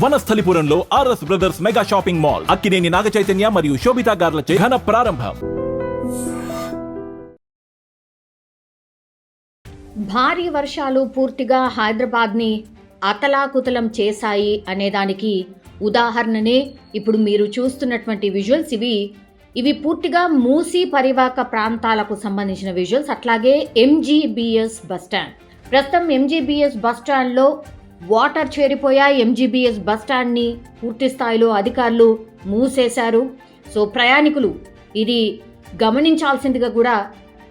వనస్థలిపురంలో RS brothers mega shopping mall Akkineni Naga Chaitanya మరియు శోభితా గార్లచే ఘన ప్రారంభం. భారీ వర్షాలు పూర్తిగా హైదరాబాద్ని అతలాకుతలం చేశాయి అనేదానికి ఉదాహరణనే ఇప్పుడు మీరు చూస్తున్నటువంటి విజువల్స్ ఇవి. ఇవి పూర్తిగా మూసీ పరివాహక ప్రాంతాలకు సంబంధించిన విజువల్స్ అట్లాగే ఎంజీబీఎస్ బస్టాండ్ ప్రస్తుతం ఎంజీబీఎస్ బస్టాండ్లో వాటర్ చేరిపోయా ఎంజీబీఎస్ బస్టాండ్ని పూర్తి స్థాయిలో అధికారులు మూసేశారు. సో ప్రయాణికులు ఇది గమనించాల్సిందిగా కూడా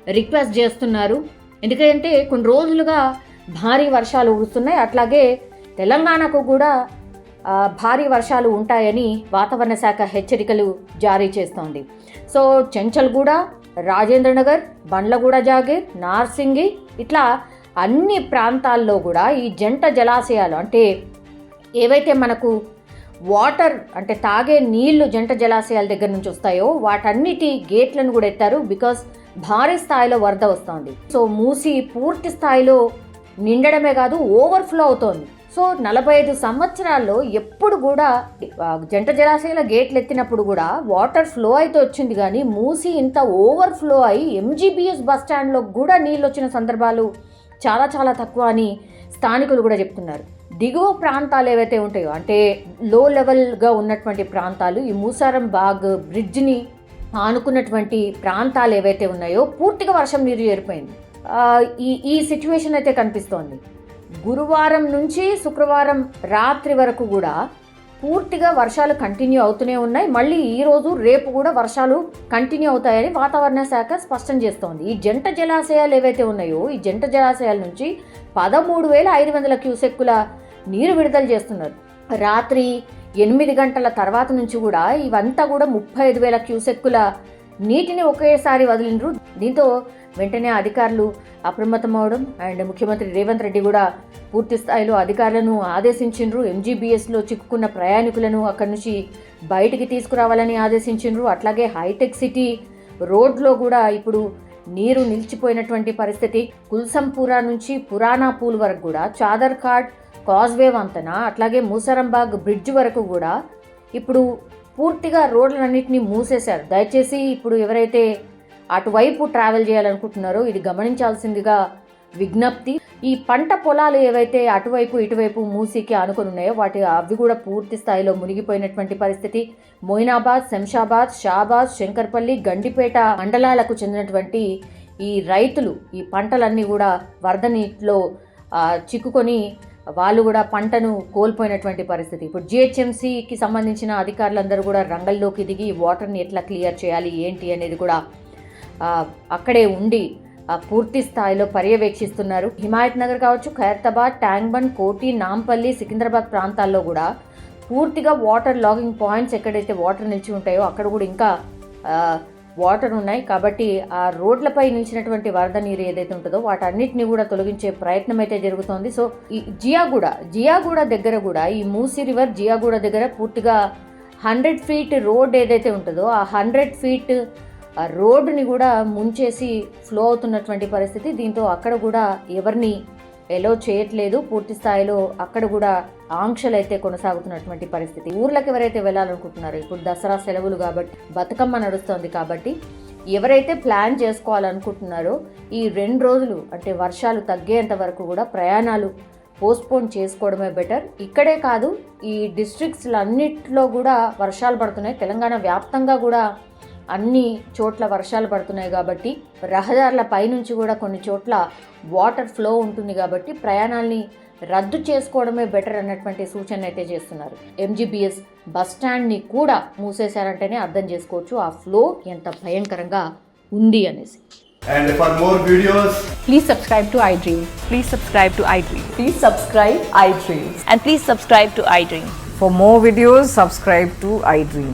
రిక్వెస్ట్ చేస్తున్నారు. ఎందుకంటే కొన్ని రోజులుగా భారీ వర్షాలు కురుస్తున్నాయి. అట్లాగే తెలంగాణకు కూడా భారీ వర్షాలు ఉంటాయని వాతావరణ శాఖ హెచ్చరికలు జారీ చేస్తోంది. సో చెంచల్గూడ రాజేంద్రనగర్ బండ్లగూడ జాగీర్ నార్సింగి ఇట్లా అన్ని ప్రాంతాల్లో కూడా ఈ జంట జలాశయాలు అంటే ఏవైతే మనకు వాటర్ అంటే తాగే నీళ్ళు జంట జలాశయాల దగ్గర నుంచి వస్తాయో వాటన్నిటి గేట్లను కూడా ఎత్తారు బికాస్ భారీ స్థాయిలో వరద వస్తోంది. సో మూసి పూర్తి స్థాయిలో నిండడమే కాదు ఓవర్ఫ్లో అవుతోంది. సో నలభై ఐదు సంవత్సరాల్లో ఎప్పుడు కూడా జంట జలాశయాల గేట్లు ఎత్తినప్పుడు కూడా వాటర్ ఫ్లో అయితే వచ్చింది కానీ మూసి ఇంత ఓవర్ఫ్లో అయి ఎంజీబీఎస్ బస్ స్టాండ్లో కూడా నీళ్ళు వచ్చిన సందర్భాలు చాలా చాలా తక్కువ అని స్థానికులు కూడా చెప్తున్నారు. దిగువ ప్రాంతాలు ఏవైతే ఉంటాయో అంటే లో లెవెల్గా ఉన్నటువంటి ప్రాంతాలు ఈ మూసారం బాగ్ బ్రిడ్జ్ని ఆనుకున్నటువంటి ప్రాంతాలు ఏవైతే ఉన్నాయో పూర్తిగా వర్షం నీరు చేరిపోయింది. ఈ ఈ సిచ్యువేషన్ అయితే కనిపిస్తోంది. గురువారం నుంచి శుక్రవారం రాత్రి వరకు కూడా పూర్తిగా వర్షాలు కంటిన్యూ అవుతూనే ఉన్నాయి. మళ్ళీ ఈ రోజు రేపు కూడా వర్షాలు కంటిన్యూ అవుతాయని వాతావరణ శాఖ స్పష్టం చేస్తోంది. ఈ జంట జలాశయాలు ఏవైతే ఉన్నాయో ఈ జంట జలాశయాల నుంచి పదమూడు వేల ఐదు వందల క్యూసెక్కుల నీరు విడుదల చేస్తున్నారు. రాత్రి ఎనిమిది గంటల తర్వాత నుంచి కూడా ఇవంతా కూడా ముప్పై ఐదు వేల క్యూసెక్కుల నీటిని ఒకేసారి వదిలిండ్రు. దీంతో వెంటనే అధికారులు అప్రమత్తమవడం అండ్ ముఖ్యమంత్రి రేవంత్ రెడ్డి కూడా పూర్తి స్థాయిలో అధికారులను ఆదేశించిండ్రు. ఎంజీబీఎస్లో చిక్కుకున్న ప్రయాణికులను అక్కడి నుంచి బయటికి తీసుకురావాలని ఆదేశించిండ్రు. అట్లాగే హైటెక్ సిటీ రోడ్లో కూడా ఇప్పుడు నీరు నిలిచిపోయినటువంటి పరిస్థితి. కుల్సంపూరా నుంచి పురాణా పూల్ వరకు కూడా చాదర్ ఘాట్ కాజ్వే వంతన అట్లాగే మూసరంబాగ్ బ్రిడ్జ్ వరకు కూడా ఇప్పుడు పూర్తిగా రోడ్లన్నింటినీ మూసేశారు. దయచేసి ఇప్పుడు ఎవరైతే అటువైపు ట్రావెల్ చేయాలనుకుంటున్నారో ఇది గమనించాల్సిందిగా విజ్ఞప్తి. ఈ పంట పొలాలు ఏవైతే అటువైపు ఇటువైపు మూసీకి ఆనుకొని ఉన్నాయో వాటి అవి కూడా పూర్తి స్థాయిలో మునిగిపోయినటువంటి పరిస్థితి. మొయినాబాద్ శంషాబాద్ షాబాద్ శంకర్పల్లి గండిపేట మండలాలకు చెందినటువంటి ఈ రైతులు ఈ పంటలన్నీ కూడా వరద నీటిలో చిక్కుకొని వాళ్ళు కూడా పంటను కోల్పోయినటువంటి పరిస్థితి. ఇప్పుడు జిహెచ్ఎంసీకి సంబంధించిన అధికారులందరూ కూడా రంగంలోకి దిగి వాటర్ని ఎట్లా క్లియర్ చేయాలి ఏంటి అనేది కూడా అక్కడే ఉండి పూర్తి స్థాయిలో పర్యవేక్షిస్తున్నారు. హిమాయత్ నగర్ కావచ్చు ఖైరతాబాద్ ట్యాంక్ బండ్ కోటి నాంపల్లి సికింద్రాబాద్ ప్రాంతాల్లో కూడా పూర్తిగా వాటర్ లాగింగ్ పాయింట్స్ ఎక్కడైతే వాటర్ నిలిచి ఉంటాయో అక్కడ కూడా ఇంకా వాటర్ ఉన్నాయి. కాబట్టి ఆ రోడ్లపై నిలిచినటువంటి వరద నీరు ఏదైతే ఉంటుందో వాటన్నిటిని కూడా తొలగించే ప్రయత్నం అయితే జరుగుతోంది. సో ఈ జియాగూడ జియాగూడ దగ్గర కూడా ఈ మూసీ రివర్ జియాగూడ దగ్గర పూర్తిగా హండ్రెడ్ ఫీట్ రోడ్ ఏదైతే ఉంటుందో ఆ హండ్రెడ్ ఫీట్ ఆ రోడ్డుని కూడా ముంచేసి ఫ్లో అవుతున్నటువంటి పరిస్థితి. దీంతో అక్కడ కూడా ఎవరిని ఎలో చేయట్లేదు. పూర్తి స్థాయిలో అక్కడ కూడా ఆంక్షలు అయితే కొనసాగుతున్నటువంటి పరిస్థితి. ఊర్లకు ఎవరైతే వెళ్ళాలనుకుంటున్నారో ఇప్పుడు దసరా సెలవులు కాబట్టి బతుకమ్మ నడుస్తోంది కాబట్టి ఎవరైతే ప్లాన్ చేసుకోవాలనుకుంటున్నారో ఈ రెండు రోజులు అంటే వర్షాలు తగ్గేంత వరకు కూడా ప్రయాణాలు పోస్ట్పోన్ చేసుకోవడమే బెటర్ ఇక్కడే కాదు ఈ డిస్ట్రిక్ట్స్ అన్నిట్లో కూడా వర్షాలు పడుతున్నాయి. తెలంగాణ వ్యాప్తంగా కూడా అన్ని చోట్ల వర్షాలు పడుతున్నాయి కాబట్టి రహదారుల పైనుంచి కూడా కొన్ని చోట్ల వాటర్ ఫ్లో ఉంటుంది కాబట్టి ప్రయాణాల్ని రద్దు చేసుకోవడమే బెటర్ అన్నటువంటి సూచన అయితే చేస్తున్నారు ఎంజీబీఎస్ బస్ స్టాండ్ని కూడా మూసేశారంటేనే అర్థం చేసుకోవచ్చు ఆ ఫ్లో ఎంత భయంకరంగా ఉంది అనేసి And for more videos, Please subscribe to iDream. Please subscribe to iDream. Please subscribe iDream. And please subscribe to iDream. For more videos, subscribe to iDream.